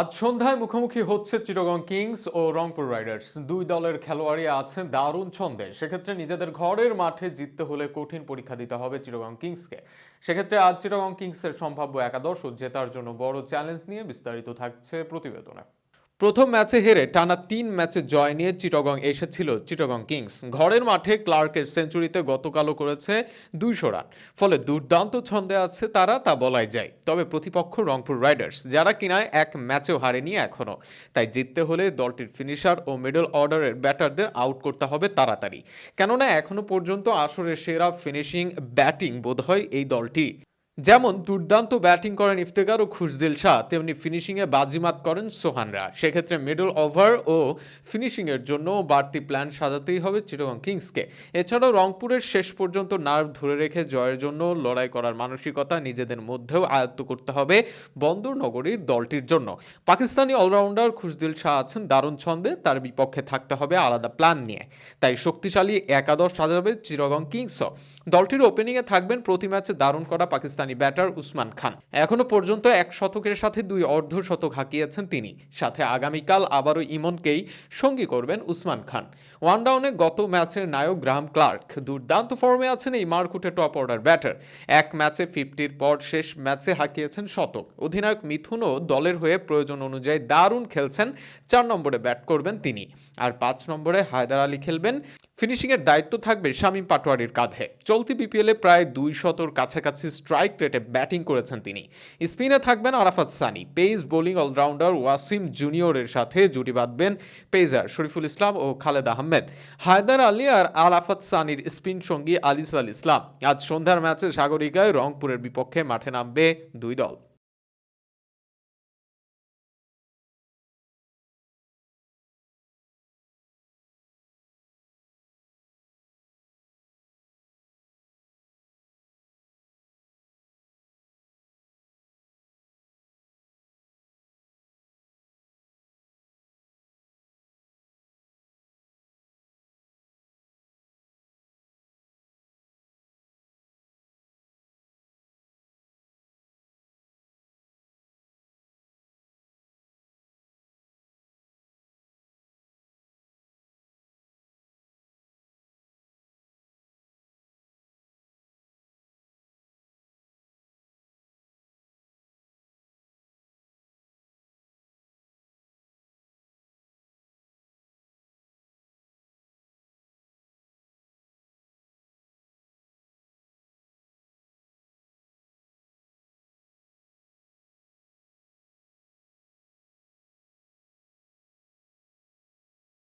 আজ সন্ধ্যায় মুখোমুখি হচ্ছে চিরগং কিংস ও রংপুর রাইডার্স। দুই দলের খেলোয়াড়ই আছেন দারুণ ছন্দে। সেক্ষেত্রে নিজেদের ঘরের মাঠে জিততে হলে কঠিন পরীক্ষা দিতে হবে চিরগং কিংসকে। সেক্ষেত্রে আজ চিরগং কিংসের সম্ভাব্য একাদশ ও জেতার জন্য বড় চ্যালেঞ্জ নিয়ে বিস্তারিত থাকছে প্রতিবেদনে। প্রথম ম্যাচে হেরে টানা তিন ম্যাচে জয় নিয়ে চিটগং এসেছিল চিটগং কিংস। ঘরের মাঠে ক্লার্কের সেঞ্চুরিতে গতকালও করেছে দুইশো রান। ফলে দুর্দান্ত ছন্দে আছে তারা, তা বলাই যায়। তবে প্রতিপক্ষ রংপুর রাইডার্স, যারা কিনা এক ম্যাচেও হারেনি এখনও। তাই জিততে হলে দলটির ফিনিশার ও মিডল অর্ডারের ব্যাটারদের আউট করতে হবে তাড়াতাড়ি। কেননা এখনও পর্যন্ত আসরের সেরা ফিনিশিং ব্যাটিং বোধহয় এই দলটি। যেমন দুর্দান্ত ব্যাটিং করেন ইফতেকার ও খুশদিল শাহ, তেমনি ফিনিশিংয়ে বাজিমাত করেন সোহানরা। সেক্ষেত্রে মিডল ওভার ও ফিনিশিংয়ের জন্য বাড়তি প্ল্যান সাজাতেই হবে চিটগং কিংসকে। এছাড়াও রংপুরের শেষ পর্যন্ত নার্ভ ধরে রেখে জয়ের জন্য লড়াই করার মানসিকতা নিজেদের মধ্যেও আয়ত্ত করতে হবে বন্দর নগরীর দলটির জন্য। পাকিস্তানি অলরাউন্ডার খুশদিল শাহ আছেন দারুণ ছন্দে, তার বিপক্ষে থাকতে হবে আলাদা প্ল্যান নিয়ে। তাই শক্তিশালী একাদশ সাজাবে চিরগং কিংসও। দলটির ওপেনিংয়ে থাকবেন প্রতি ম্যাচে দারুণ করা পাকিস্তানি ব্যাটার উসমান খান। এখনও পর্যন্ত এক শতকের সাথে দুই অর্ধ শতক হাঁকিয়েছেন তিনি। সাথে আগামীকাল আবারও ইমনকেই সঙ্গী করবেন উসমান খান। ওয়ান ডাউনে গত ম্যাচের নায়ক গ্রাহাম ক্লার্ক দুর্দান্ত ফর্মে আছেন এই মারকুটে টপ অর্ডার ব্যাটার। এক ম্যাচে ফিফটির পর শেষ ম্যাচে হাঁকিয়েছেন শতক। অধিনায়ক মিথুনও দলের হয়ে প্রয়োজন অনুযায়ী দারুণ খেলছেন। চার নম্বরে ব্যাট করবেন তিনি। আর পাঁচ নম্বরে হায়দার আলী খেলবেন ফিনিশিংয়ের দায়িত্ব থাকবে শামীম পাটোয়ারির কাঁধে। চলতি বিপিএলে প্রায় দুই শতর কাছাকাছি স্ট্রাইক রেটে ব্যাটিং করেছেন তিনি। স্পিনে থাকবেন Arafat Sunny. Pace bowling allrounder Wasim জুনিয়রের সাথে জুটি বাঁধবেন পেজার শরীফুল ইসলাম ও খালেদ আহমেদ। হায়দার আলী আর আরাফাত সানির স্পিন সঙ্গী আলিস আল ইসলাম। আজ সন্ধ্যার ম্যাচে সাগরিকায় রংপুরের বিপক্ষে মাঠে নামবে দুই দল।